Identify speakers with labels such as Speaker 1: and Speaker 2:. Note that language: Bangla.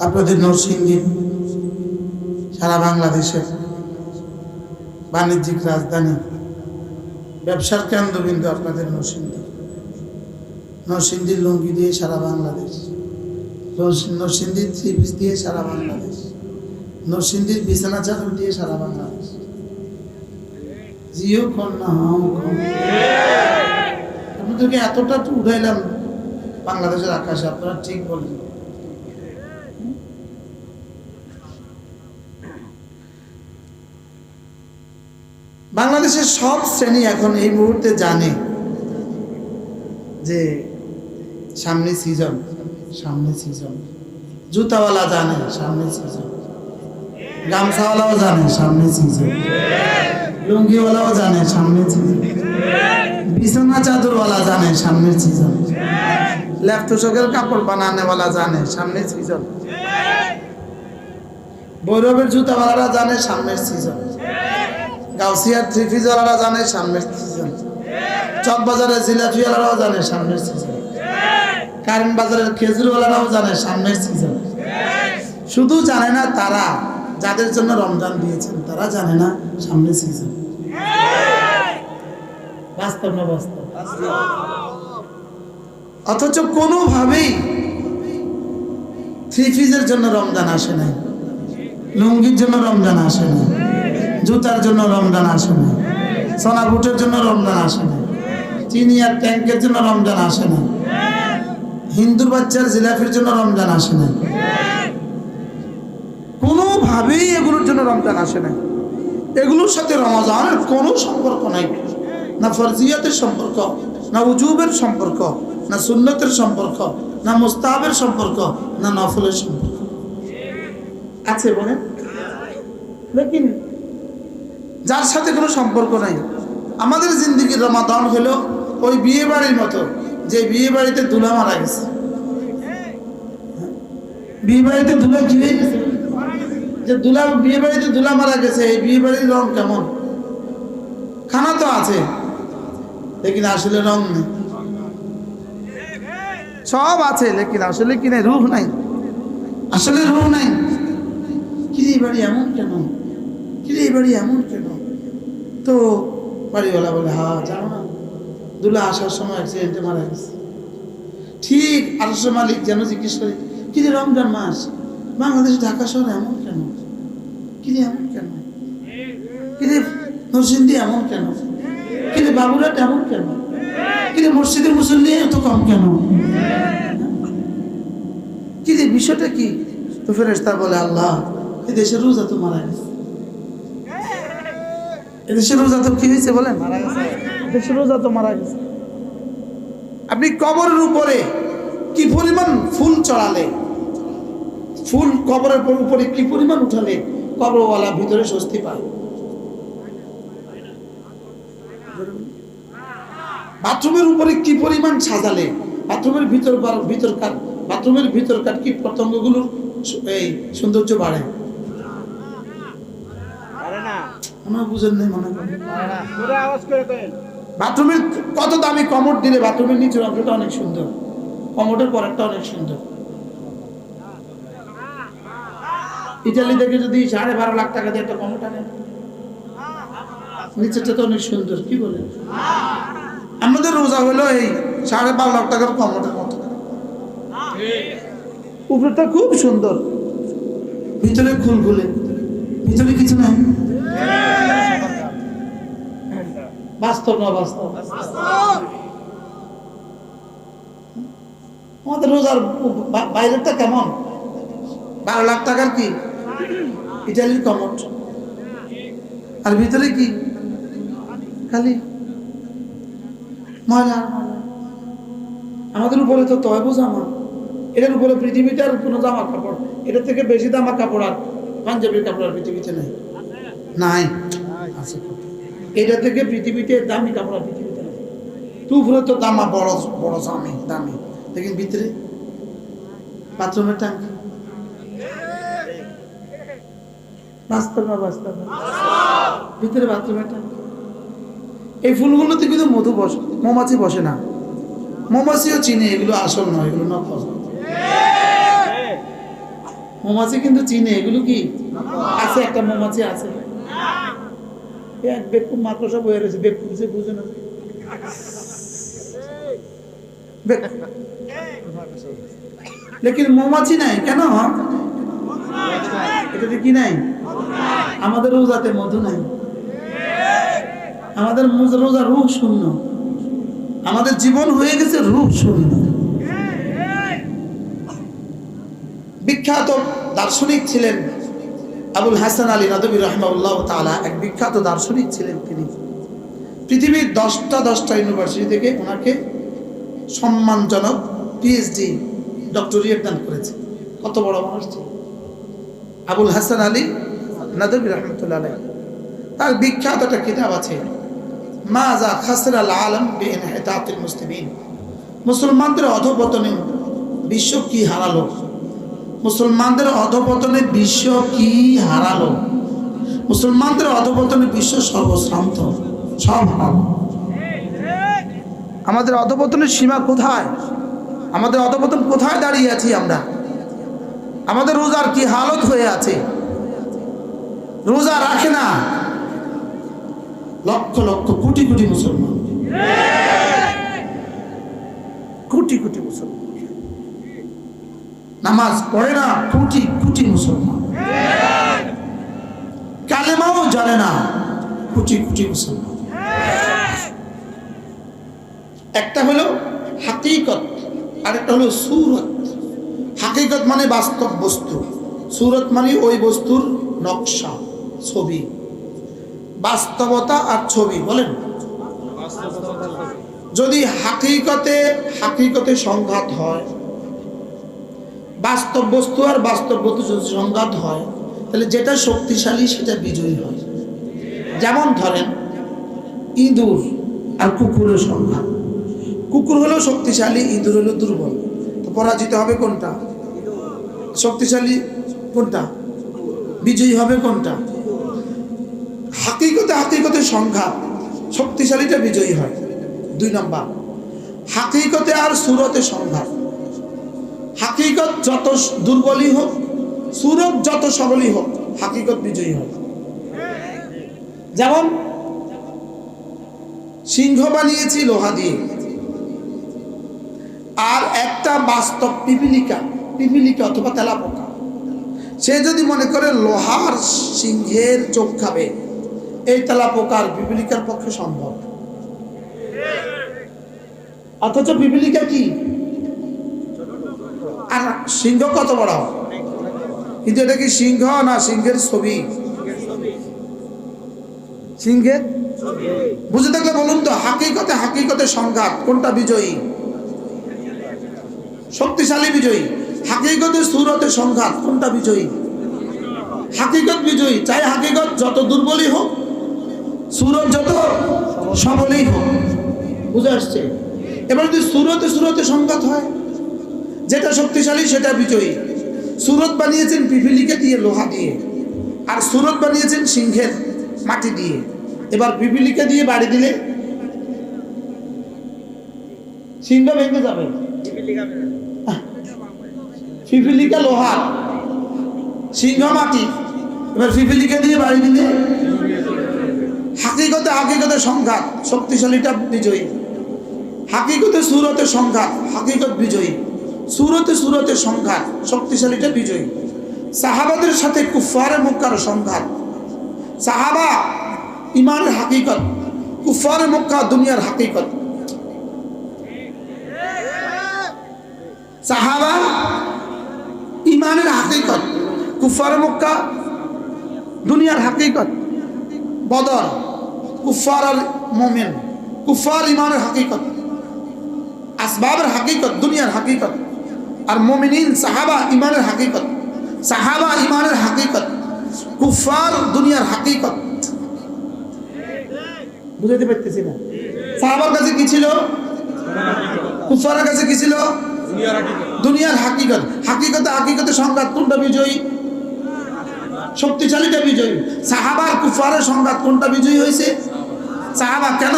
Speaker 1: আপনাদের নরসিংদী সারা বাংলাদেশের বাণিজ্যিক রাজধানী ব্যবসার কেন্দ্রবিন্দু আপনাদের নরসিংদী। নরসিংদীর লুঙ্গি দিয়ে সারা বাংলাদেশ। নরসিং- নরসিংদীর থ্রি পিস দিয়ে সারা বাংলাদেশ। নরসিংদীর বিছানা চাদর দিয়ে সারা বাংলাদেশ। জিও কন্যা। আপনাদেরকে এতটা উঠাইলাম বাংলাদেশের আকাশে, আপনারা ঠিক বলেন। বাংলাদেশের সব শ্রেণি এখন এই মুহূর্তে জানে যে সামনে সিজন সামনে সিজন জুতাওয়ালা জানে সামনে সিজন গামছাওয়ালাও জানে সামনে সিজন লুঙ্গিওয়ালাও জানে সামনে সিজন বিছানা চাদরওয়ালা জানে সামনে সিজন ল্যাপটপের কাপড় বানানেওয়ালা জানে সামনে সিজন বৈরবের জুতাওয়ালারা জানে সামনের সিজন গাউসিয়ার থ্রি পিসওয়ালারা জানে, সামনের সিজন। চকবাজারের জিলাপিওয়ালারাও জানে, সামনের সিজন। কারেন্ট বাজারের খেজুরওয়ালারাও জানে, সামনের সিজন। শুধু জানে না তারা, যাদের জন্য রমজান দিয়েছেন, তারা জানে না সামনের সিজন। বাস্তব অথচ কোনোভাবেই থ্রি পিসের জন্য রমজান আসে নাই। লুঙ্গির জন্য রমজান আসে না জুতার জন্য রমজান আসে না। সোনা বুটের জন্য রমজান আসে না। চিনি আর ট্যাঙ্কের জন্য রমজান আসে না। হিন্দুর বাচ্চার জিলাফির জন্য রমজান আসে না। কোনোভাবেই এগুলোর জন্য রমজান আসে না। এগুলোর সাথে রমজানের কোনো সম্পর্ক নাই। না ফরজিয়াতের সম্পর্ক, না উজুবের সম্পর্ক, না সুন্নতের সম্পর্ক, না মুস্তাহাবের সম্পর্ক, না নফলের সম্পর্ক। আছে বলেন? লেকিন যার সাথে কোনো সম্পর্ক নাই। আমাদের জিন্দিগির রমাদান হলো ওই বিয়ে বাড়ির মতো, যে বিয়ে বাড়িতে দুলা মারা গেছে। বিয়ে বাড়িতে দুলা কি যে দুলা বিয়ে বাড়িতে দুলা মারা গেছে, এই বিয়ে বাড়ির রং কেমন? খানা তো আছে, লেকিন আসলে রং নেই। সব আছে, লেকিন আসলে কি নাই? রূপ নাই। আসলে রূপ নাই। কিরে বাড়ি এমন কেন? কিরে বাড়ি এমন কেন? তো বাড়িওয়ালা বলে, হা, জানো না, দুলা আসার সময় অ্যাক্সিডেন্টে মারা গেছে। ঠিক আটশো মালিক যেন জিজ্ঞেস করে কিরে রমজান মাস? বাংলাদেশ ঢাকা শহর এমন কেন? কিরে এমন কেন? কিরে নরসিংদী এমন কেন? কিরে বাবুরাট এমন কেন? কিরে মসজিদের মুসল্লি এত কম কেন? কিরে বিষয়টা কি? তো ফেরেস্তা বলে, আল্লাহ, এ দেশের রোজা তো মারা গেছে। এদেশের রোজা তো কি হয়েছে বলেন? দেশের রোজা তো মারা গেছে। আপনি কবরের উপরে কি পরিমাণ ফুল চড়ালে? ফুল কবরের উপরে কি পরিমাণ উঠালে কবরওয়ালা ভিতরে স্বস্তি পায়? বাথরুমের উপরে কি পরিমাণ সাজালে? বাথরুমের ভিতর ভিতরকার বাথরুমের ভিতরকার কি পতঙ্গগুলো এই সৌন্দর্য বাড়ে আমার বুঝেন নাই মনে করেন। বাথরুমের কত দামি কমোড দিলে বাথরুমের নিচের অংশটা অনেক সুন্দর কমোডের পরেরটা অনেক সুন্দর। ইটালি থেকে যদি সাড়ে বারো লাখ টাকা দিয়ে একটা কমোড আনেন নিচেরটা তো অনেক সুন্দর কি বলে আমাদের রোজা হলো এই সাড়ে বারো লাখ টাকার কমোডের মতো। উপরেটা খুব সুন্দর ভিতরে খুল খুলে ভিতরে কিছু নাই? বাস্তব না বাস্তব? আমাদের রোজার বাইরেরটা কেমন? বারো লাখ টাকার কি? ইটালির কমট আর ভিতরে কি? খালি। ময়লা। আমাদের উপরে তো তয়ব জামা। এটার উপরে পৃথিবীটার কোনো জামা কাপড়। এটার থেকে বেশি জামা কাপড় আর পাঞ্জাবির কাপড় আর পৃথিবীতে নাই। নাই। এটা থেকে পৃথিবীতে দামি কাপড় পৃথিবীতে নাই তো দামা বড় বড় দামি দামি। দেখেন ভিতরে। বাথরুমের টাঙ্কি বাস্তব না বাস্তব? ভিতরে বাথরুমের টাঙ্কি এই ফুলগুলোতে কিন্তু মধু বসে, মৌমাছি বসে না। মৌমাছিও চিনে, এগুলো আসল নয়, এগুলো নকল। মৌমাছি কিন্তু চিনে, এগুলো কি? আছে, একটা মৌমাছি আছে। এক বয়ে রয়েছে বুঝে না মৌমাছি নাই, কেন? এটাতে কি নাই? আমাদের রোজাতে মধু নাই। আমাদের রোজা রূহ শূন্য। আমাদের জীবন হয়ে গেছে রূপ শূন্য। বিখ্যাত দার্শনিক ছিলেন আবুল হাসান আলী নদবী রহমাউল্লাহ তালা এক বিখ্যাত দার্শনিক ছিলেন তিনি। পৃথিবীর দশটা দশটা ইউনিভার্সিটি থেকে ওনাকে সম্মানজনক পিএইচডি ডক্টরিয়েট দান করেছে। কত বড় মানুষ ছিল। আবুল হাসান আলী নদবী রহমতুল্লাহ তার বিখ্যাত একটা কিতাব আছে মাজা খাসরাল আলম বিন হেতাতুল মুসলিমিন। মুসলমানদের অধপতনে বিশ্ব কি হারালো? মুসলমানদের অধপতনে বিশ্ব কি হারালো? মুসলমানদের অধপতনে বিশ্ব সর্বশ্রান্ত, সব হারালো। আমাদের অধপতনের সীমা কোথায়? আমাদের অধপতন কোথায় দাঁড়িয়ে আছি আমরা? আমাদের রোজার কি হালত হয়ে আছে? রোজা রাখে না। লক্ষ লক্ষ কোটি কোটি মুসলমান। কোটি কোটি মুসলমান। নামাজ পড়ে না কোটি কোটি মুসলমান। কালেমাও জানে না কোটি কোটি মুসলমান। একটা হলো হাকিকত, আরেকটা হলো সুরত। হাকিকত মানে বাস্তব বস্তু। সুরত মানে ওই বস্তুর নকশা, ছবি। বাস্তবতা আর ছবি, বলেন। যদি হাকিকতে হাকিকতে সংঘাত হয় বাস্তব বস্তু আর বাস্তব বস্তু যদি সংঘাত হয়, তাহলে যেটা শক্তিশালী সেটা বিজয়ী হয়। যেমন ধরেন, ইঁদুর আর কুকুরের সংঘাত। কুকুর হলো শক্তিশালী, ইঁদুর হলো দুর্বল। তো পরাজিত হবে কোনটা? শক্তিশালী কোনটা? বিজয়ী হবে কোনটা? হাকিকতে হাকিকতে সংঘাত, শক্তিশালীটা বিজয়ী হয়। দুই নম্বর, হাকিকতে আর সুরতে সংঘাত। হাকিকত যত দুর্বলই হোক, সুরত যত সবলই হোক, হাকিকত বিজয়ী হোক। যেমন সিংহ বানিয়েছি লোহা দিয়ে আর একটা বাস্তব পিপিলিকা পিপিলিকা অথবা তেলাপোকা। সে যদি মনে করে লোহার সিংহের চোখ খাবে, এই তেলাপোকার পিপিলিকার পক্ষে সম্ভব। অথচ পিপিলিকা কি? আর সিংহ কত বড়? কিন্তু এটা কি সিংহ না সিংহের ছবি? সিংহের বুঝে থাকলে বলুন তো হাকিকতে হাকিকতে সংঘাত কোনটা বিজয়ী? শক্তিশালী বিজয়ী। হাকিকতে সুরতে সংঘাত কোনটা বিজয়ী? হাকিকত বিজয়ী চাই হাকিকত যত দুর্বলই হোক সুরত যত সবলই হোক। বুঝে আসছে? এবার যদি সুরতে সুরতে সংঘাত হয় যেটা শক্তিশালী, সেটা বিজয়ী। সুরত বানিয়েছেন পিপিলিকে দিয়ে লোহা দিয়ে। আর সুরত বানিয়েছেন সিংহের মাটি দিয়ে। এবার পিপিলিকে দিয়ে বাড়ি দিলে সিংহ ভেঙে যাবে। পিপিলিকা লোহার সিংহ মাটি। এবার পিপিলিকা দিয়ে বাড়ি দিলে হাকিকতে হাকিকতে সংঘাত, শক্তিশালীটা বিজয়ী। হাকিকতে সুরতে সংঘাত, হাকিকত বিজয়ী। সুরতে সুরতে সংঘাত শক্তিশালীটা বিজয়ী। সাহাবাদের সাথে কুফারে মক্কার সংঘাত। সাহাবা ইমানের হাকিকত কুফারে মক্কা দুনিয়ার হাকিকত। সাহাবা ইমানের হাকিকত কুফার মক্কা দুনিয়ার হাকিকত। বদর কুফার আর মোমেন কুফার ইমানের হাকিকত। আসবাবের হাকিকত, দুনিয়ার হাকিকত। আর মোমিনিন সাহাবা ইমানের হাকিকত। সাহাবা ইমানের হাকিকত। কুফার দুনিয়ার হাকিকত। বুঝাতে পারতেছি না। সাহাবার কাছে কি ছিল? কুফারের কাছে কি ছিল? দুনিয়ার হাকিকত। হাকিকতে হাকিকতে সংঘাত কোনটা বিজয়ী? শক্তিশালীটা বিজয়ী। সাহাবার কুফারের সংঘাত কোনটা বিজয়ী হয়েছে? সাহাবা কেন?